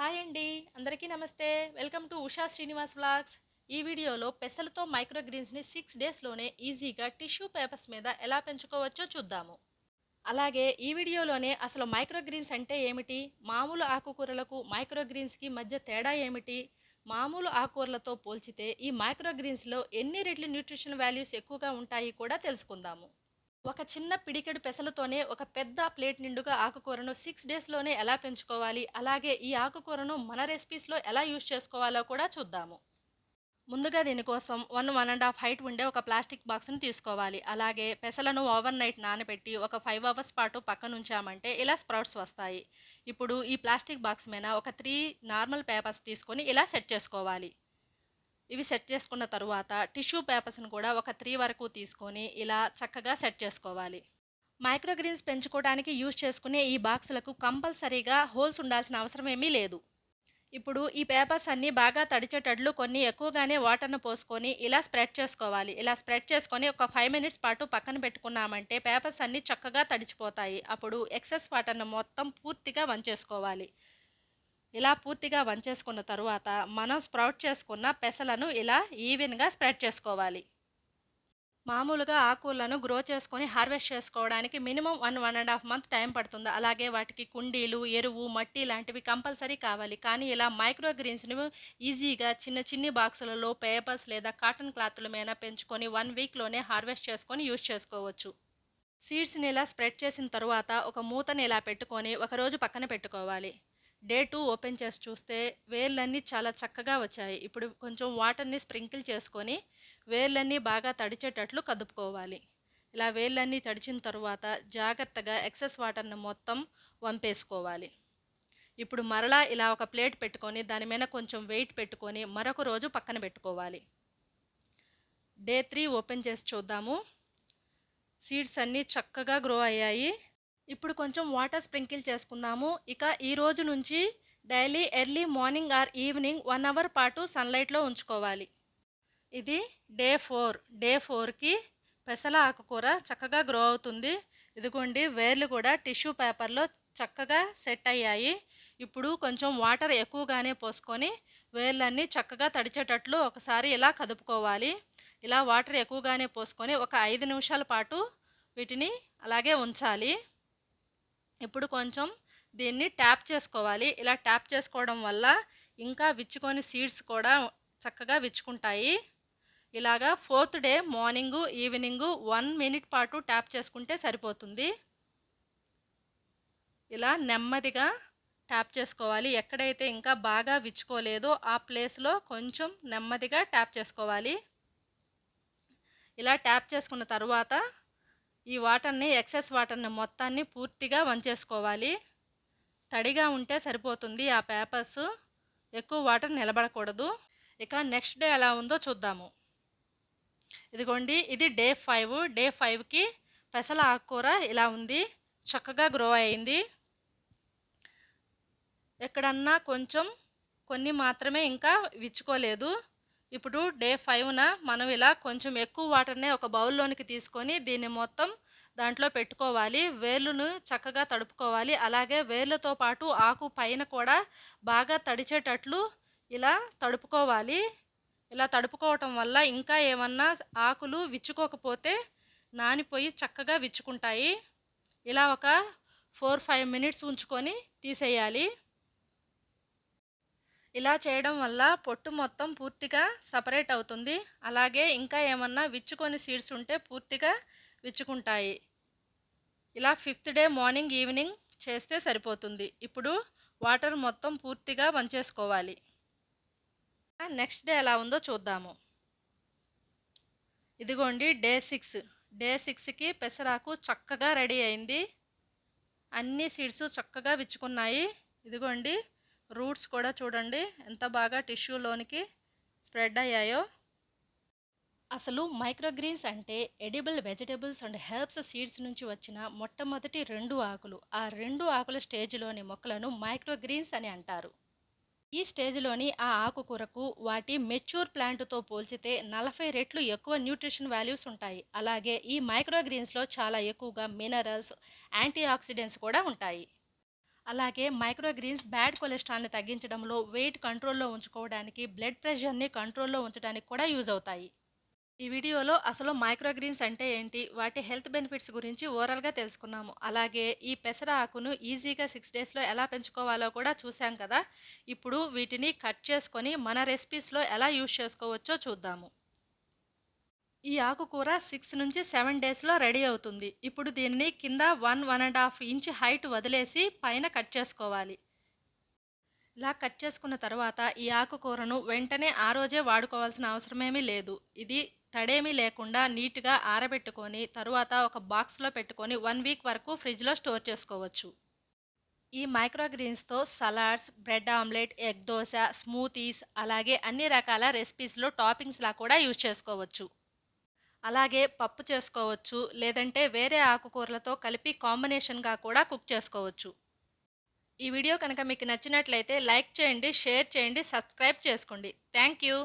Hi అండి అందరికీ నమస్తే. Welcome to Usha Srinivas vlogs. ఈ వీడియోలో పెసలతో మైక్రో గ్రీన్స్ని సిక్స్ డేస్లోనే ఈజీగా టిష్యూ పేపర్స్ మీద ఎలా పెంచుకోవచ్చో చూద్దాము. అలాగే ఈ వీడియోలోనే అసలు మైక్రోగ్రీన్స్ అంటే ఏమిటి? మామూలు ఆకుకూరలకు మైక్రోగ్రీన్స్కి మధ్య తేడా ఏమిటి? మామూలు ఆకుకూరలతో పోల్చితే ఈ మైక్రోగ్రీన్స్లో ఎన్ని రెట్లు న్యూట్రిషన్ వాల్యూస్ ఎక్కువగా ఉంటాయి కూడా తెలుసుకుందాము. ఒక చిన్న పిడికెడు పెసలతోనే ఒక పెద్ద ప్లేట్ నిండుగా ఆకుకూరను సిక్స్ డేస్లోనే ఎలా పెంచుకోవాలి? అలాగే ఈ ఆకుకూరను మన రెసిపీస్లో ఎలా యూజ్ చేసుకోవాలో కూడా చూద్దాము. ముందుగా దీనికోసం one one and half height ఉండే ఒక ప్లాస్టిక్ బాక్స్ని తీసుకోవాలి. అలాగే పెసలను ఓవర్ నైట్ నానబెట్టి ఒక ఫైవ్ అవర్స్ పాటు పక్కన ఉంచామంటే ఇలా స్ప్రౌట్స్ వస్తాయి. ఇప్పుడు ఈ ప్లాస్టిక్ బాక్స్ మీద ఒక త్రీ నార్మల్ పేపర్స్ తీసుకొని ఇలా సెట్ చేసుకోవాలి. ఇవి సెట్ చేసుకున్న తరువాత టిష్యూ పేపర్స్ని కూడా ఒక త్రీ వరకు తీసుకొని ఇలా చక్కగా సెట్ చేసుకోవాలి. మైక్రోగ్రీన్స్ పెంచుకోవడానికి యూజ్ చేసుకునే ఈ బాక్సులకు కంపల్సరీగా హోల్స్ ఉండాల్సిన అవసరం ఏమీ లేదు. ఇప్పుడు ఈ పేపర్స్ అన్నీ బాగా తడిచేటట్లు కొన్ని ఎక్కువగానే వాటర్ను పోసుకొని ఇలా స్ప్రెడ్ చేసుకోవాలి. ఇలా స్ప్రెడ్ చేసుకొని ఒక ఫైవ్ మినిట్స్ పాటు పక్కన పెట్టుకున్నామంటే పేపర్స్ అన్నీ చక్కగా తడిచిపోతాయి. అప్పుడు ఎక్సెస్ వాటర్ను మొత్తం పూర్తిగా వంచేసుకోవాలి. ఇలా పూర్తిగా వంచేసుకున్న తరువాత మనం స్ప్రౌట్ చేసుకున్న పెసలను ఇలా ఈవెన్గా స్ప్రెడ్ చేసుకోవాలి. మామూలుగా ఆకులను గ్రో చేసుకొని హార్వెస్ట్ చేసుకోవడానికి minimum one one and half month time పడుతుంది. అలాగే వాటికి కుండీలు ఎరువు మట్టి లాంటివి కంపల్సరీ కావాలి. కానీ ఇలా మైక్రో గ్రీన్స్ని ఈజీగా చిన్న చిన్ని బాక్సులలో పేపర్స్ లేదా కాటన్ క్లాత్ల మీద పెంచుకొని వన్ వీక్లోనే హార్వెస్ట్ చేసుకొని యూజ్ చేసుకోవచ్చు. సీడ్స్ని ఇలా స్ప్రెడ్ చేసిన తర్వాత ఒక మూతని ఇలా పెట్టుకొని ఒకరోజు పక్కన పెట్టుకోవాలి. డే టూ ఓపెన్ చేసి చూస్తే వేర్లన్నీ చాలా చక్కగా వచ్చాయి. ఇప్పుడు కొంచెం వాటర్ని స్ప్రింకిల్ చేసుకొని వేర్లన్నీ బాగా తడిచేటట్లు కదుపుకోవాలి. ఇలా వేర్లన్నీ తడిచిన తరువాత జాగ్రత్తగా ఎక్సెస్ వాటర్ని మొత్తం వంపేసుకోవాలి. ఇప్పుడు మరలా ఇలా ఒక ప్లేట్ పెట్టుకొని దాని మీద కొంచెం వెయిట్ పెట్టుకొని మరొక రోజు పక్కన పెట్టుకోవాలి. డే త్రీ ఓపెన్ చేసి చూద్దాము. సీడ్స్ అన్నీ చక్కగా గ్రో అయ్యాయి. ఇప్పుడు కొంచెం వాటర్ స్ప్రింకిల్ చేసుకుందాము. ఇక ఈ రోజు నుంచి daily early morning or evening one hour పాటు సన్లైట్లో ఉంచుకోవాలి. ఇది డే ఫోర్. డే ఫోర్కి పెసల ఆకుకూర చక్కగా గ్రో అవుతుంది. ఇదిగోండి వేర్లు కూడా టిష్యూ పేపర్లో చక్కగా సెట్ అయ్యాయి. ఇప్పుడు కొంచెం వాటర్ ఎక్కువగానే పోసుకొని వేర్లన్నీ చక్కగా తడిచేటట్లు ఒకసారి ఇలా కదుపుకోవాలి. ఇలా వాటర్ ఎక్కువగానే పోసుకొని ఒక ఐదు నిమిషాల పాటు వీటిని అలాగే ఉంచాలి. ఇప్పుడు కొంచెం దీన్ని ట్యాప్ చేసుకోవాలి. ఇలా ట్యాప్ చేసుకోవడం వల్ల ఇంకా విచ్చుకొని సీడ్స్ కూడా చక్కగా విచ్చుకుంటాయి. ఇలాగా fourth day morning evening one minute పాటు ట్యాప్ చేసుకుంటే సరిపోతుంది. ఇలా నెమ్మదిగా ట్యాప్ చేసుకోవాలి. ఎక్కడైతే ఇంకా బాగా విచ్చుకోలేదో ఆ ప్లేస్లో కొంచెం నెమ్మదిగా ట్యాప్ చేసుకోవాలి. ఇలా ట్యాప్ చేసుకున్న తర్వాత ఈ వాటర్ని ఎక్సెస్ వాటర్ని మొత్తాన్ని పూర్తిగా వంచేసుకోవాలి. తడిగా ఉంటే సరిపోతుంది ఆ పేపర్స్. ఎక్కువ వాటర్ నిలబడకూడదు. ఇక నెక్స్ట్ డే ఎలా ఉందో చూద్దాము. ఇదిగోండి ఇది డే ఫైవ్. డే ఫైవ్కి పెసల ఆకుకూర ఇలా ఉంది. చక్కగా గ్రో అయింది. ఎక్కడన్నా కొంచెం కొన్ని మాత్రమే ఇంకా విచ్చుకోలేదు. ఇప్పుడు డే ఫైవ్న మనం ఇలా కొంచెం ఎక్కువ వాటర్నే ఒక బౌల్లోనికి తీసుకొని దీన్ని మొత్తం దాంట్లో పెట్టుకోవాలి. వేర్లను చక్కగా తడుపుకోవాలి. అలాగే వేర్లతో పాటు ఆకు పైన కూడా బాగా తడిచేటట్లు ఇలా తడుపుకోవాలి. ఇలా తడుపుకోవటం వల్ల ఇంకా ఏమన్నా ఆకులు విచ్చుకోకపోతే నానిపోయి చక్కగా విచ్చుకుంటాయి. ఇలా ఒక ఫోర్ ఫైవ్ మినిట్స్ ఉంచుకొని తీసేయాలి. ఇలా చేయడం వల్ల పొట్టు మొత్తం పూర్తిగా సపరేట్ అవుతుంది. అలాగే ఇంకా ఏమన్నా విచ్చుకొని సీడ్స్ ఉంటే పూర్తిగా విచ్చుకుంటాయి. ఇలా ఫిఫ్త్ డే మార్నింగ్ ఈవినింగ్ చేస్తే సరిపోతుంది. ఇప్పుడు వాటర్ మొత్తం పూర్తిగా వంచేసుకోవాలి. నెక్స్ట్ డే ఎలా ఉందో చూద్దాము. ఇదిగోండి డే సిక్స్. డే సిక్స్కి పెసరాకు చక్కగా రెడీ అయింది. అన్ని సీడ్స్ చక్కగా విచ్చుకున్నాయి. ఇదిగోండి రూట్స్ కూడా చూడండి. ఎంత బాగా టిష్యూలోనికి స్ప్రెడ్ అయ్యాయో. అసలు మైక్రోగ్రీన్స్ అంటే edible vegetables and herbs seeds నుంచి వచ్చిన మొట్టమొదటి రెండు ఆకులు. ఆ రెండు ఆకుల స్టేజ్లోని మొక్కలను మైక్రోగ్రీన్స్ అని అంటారు. ఈ స్టేజ్లోని ఆ ఆకుకూరకు వాటి మెచ్యూర్ ప్లాంట్తో పోల్చితే నలభై రెట్లు ఎక్కువ న్యూట్రిషన్ వాల్యూస్ ఉంటాయి. అలాగే ఈ మైక్రోగ్రీన్స్లో చాలా ఎక్కువగా మినరల్స్ యాంటీ ఆక్సిడెంట్స్ కూడా ఉంటాయి. అలాగే మైక్రోగ్రీన్స్ బ్యాడ్ కొలెస్ట్రాల్ని తగ్గించడంలో వెయిట్ కంట్రోల్లో ఉంచుకోవడానికి బ్లడ్ ప్రెషర్ని కంట్రోల్లో ఉంచడానికి కూడా యూజ్ అవుతాయి. ఈ వీడియోలో అసలు మైక్రోగ్రీన్స్ అంటే ఏంటి వాటి హెల్త్ బెనిఫిట్స్ గురించి ఓవరాల్గా తెలుసుకున్నాము. అలాగే ఈ పెసర ఆకును ఈజీగా సిక్స్ డేస్లో ఎలా పెంచుకోవాలో కూడా చూసాం కదా. ఇప్పుడు వీటిని కట్ చేసుకొని మన రెసిపీస్లో ఎలా యూజ్ చేసుకోవచ్చో చూద్దాము. ఈ ఆకుకూర సిక్స్ నుంచి సెవెన్ డేస్లో రెడీ అవుతుంది. ఇప్పుడు దీనిని కింద one one and half inch height వదిలేసి పైన కట్ చేసుకోవాలి. ఇలా కట్ చేసుకున్న తర్వాత ఈ ఆకుకూరను వెంటనే ఆ రోజే వాడుకోవాల్సిన అవసరమేమీ లేదు. ఇది తడేమీ లేకుండా నీట్గా ఆరబెట్టుకొని తరువాత ఒక బాక్స్లో పెట్టుకొని వన్ వీక్ వరకు ఫ్రిడ్జ్లో స్టోర్ చేసుకోవచ్చు. ఈ మైక్రోగ్రీన్స్తో salads bread omelette egg dosa smoothies అలాగే అన్ని రకాల రెసిపీస్లో టాపింగ్స్లా కూడా యూజ్ చేసుకోవచ్చు. అలాగే పప్పు చేసుకోవచ్చు లేదంటే వేరే ఆకుకూరలతో కలిపి కాంబినేషన్గా కూడా కుక్ చేసుకోవచ్చు. ఈ వీడియో కనుక మీకు నచ్చినట్లయితే లైక్ చేయండి షేర్ చేయండి సబ్స్క్రైబ్ చేసుకోండి. Thank you